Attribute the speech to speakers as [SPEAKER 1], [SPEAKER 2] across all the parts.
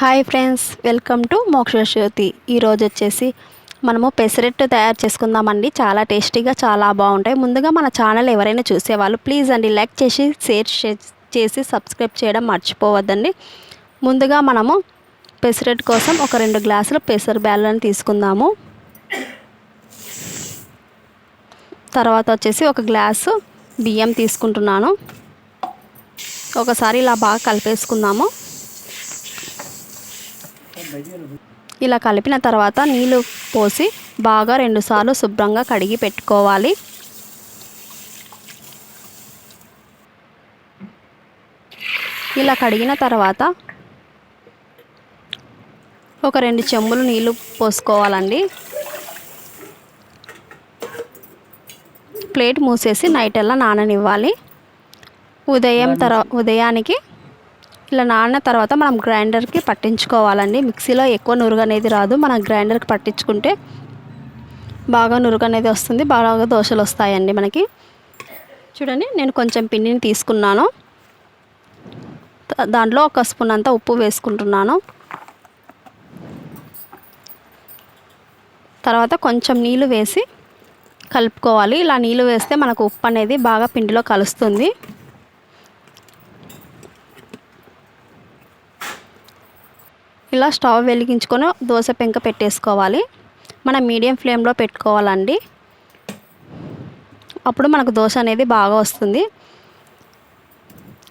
[SPEAKER 1] Hi friends welcome to Mokshajyoti ఈరోజు వచ్చేసి మనము పెసరెట్టు తయారు చేసుకుందామండి. చాలా టేస్టీగా చాలా బాగుంటాయి. ముందుగా మన ఛానల్ ఎవరైనా చూసేవాళ్ళు ప్లీజ్ అండి లైక్ చేసి షేర్ చేసి సబ్స్క్రైబ్ చేయడం మర్చిపోవద్దండి. ముందుగా మనము పెసరెట్ కోసం ఒక రెండు గ్లాసులు పెసర బ్యాలను తీసుకుందాము. తర్వాత వచ్చేసి ఒక గ్లాసు బియ్యం తీసుకుంటున్నాను. ఒకసారి ఇలా బాగా కలిపేసుకుందాము. ఇలా కలిపిన తర్వాత నీళ్ళు పోసి బాగా రెండుసార్లు శుభ్రంగా కడిగి పెట్టుకోవాలి. ఇలా కడిగిన తర్వాత ఒక రెండు చెంబులు నీళ్ళు పోసుకోవాలండి. ప్లేట్ మూసేసి నైట్ అలా నాననివ్వాలి. ఉదయం తర్వా ఉదయానికి ఇలా నాన్న తర్వాత మనం గ్రైండర్కి పట్టించుకోవాలండి. మిక్సీలో ఎక్కువ నురుగు అనేది రాదు. మనం గ్రైండర్కి పట్టించుకుంటే బాగా నురుగు అనేది వస్తుంది. బాగా దోశలు వస్తాయండి మనకి. చూడండి నేను కొంచెం పిండిని తీసుకున్నాను. దాంట్లో ఒక స్పూన్ అంతా ఉప్పు వేసుకుంటున్నాను. తర్వాత కొంచెం నీళ్ళు వేసి కలుపుకోవాలి. ఇలా నీళ్ళు వేస్తే మనకు ఉప్పు అనేది బాగా పిండిలో కలుస్తుంది. ఇలా స్టవ్ వెలిగించుకొని దోశ పెంక పెట్టేసుకోవాలి. మనం మీడియం ఫ్లేమ్లో పెట్టుకోవాలండి. అప్పుడు మనకు దోశ అనేది బాగా వస్తుంది.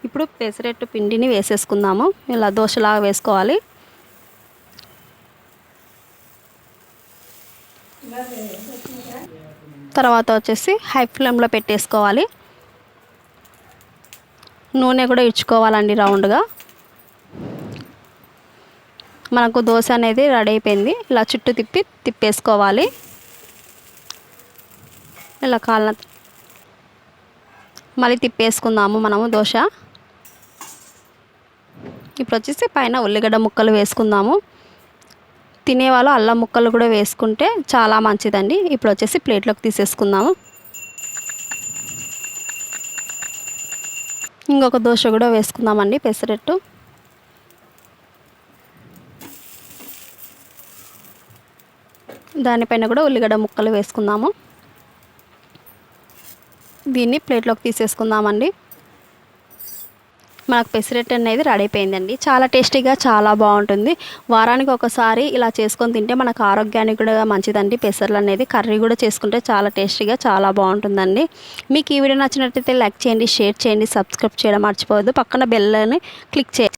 [SPEAKER 1] ఇప్పుడు పెసరెట్టు పిండిని వేసేసుకుందాము. ఇలా దోశలాగా వేసుకోవాలి. తర్వాత వచ్చేసి హై ఫ్లేమ్లో పెట్టేసుకోవాలి. నూనె కూడా ఇచ్చుకోవాలండి రౌండ్గా. మనకు దోశ అనేది రెడీ అయిపోయింది. ఇలా చుట్టూ తిప్పి తిప్పేసుకోవాలి. ఇలా కాళ్ళ మళ్ళీ తిప్పేసుకుందాము మనము దోశ. ఇప్పుడు వచ్చేసి పైన ఉల్లిగడ్డ ముక్కలు వేసుకుందాము. తినేవాళ్ళు అల్లం ముక్కలు కూడా వేసుకుంటే చాలా మంచిదండి. ఇప్పుడు వచ్చేసి ప్లేట్లోకి తీసేసుకుందాము. ఇంకొక దోశ కూడా వేసుకుందామండి పెసరెట్టు. దానిపైన కూడా ఉల్లిగడ్డ ముక్కలు వేసుకుందాము. దీన్ని ప్లేట్లోకి తీసేసుకుందామండి. మనకు పెసిరెట్ అనేది రెడీ అయిపోయిందండి. చాలా టేస్టీగా చాలా బాగుంటుంది. వారానికి ఒకసారి ఇలా చేసుకొని తింటే మనకు ఆరోగ్యానికి కూడా మంచిదండి. పెసర్లు అనేది కర్రీ కూడా చేసుకుంటే చాలా టేస్టీగా చాలా బాగుంటుందండి. మీకు ఈ వీడియో నచ్చినట్లయితే లైక్ చేయండి షేర్ చేయండి సబ్స్క్రైబ్ చేయడం మర్చిపోవద్దు. పక్కన బెల్లని క్లిక్ చేయండి.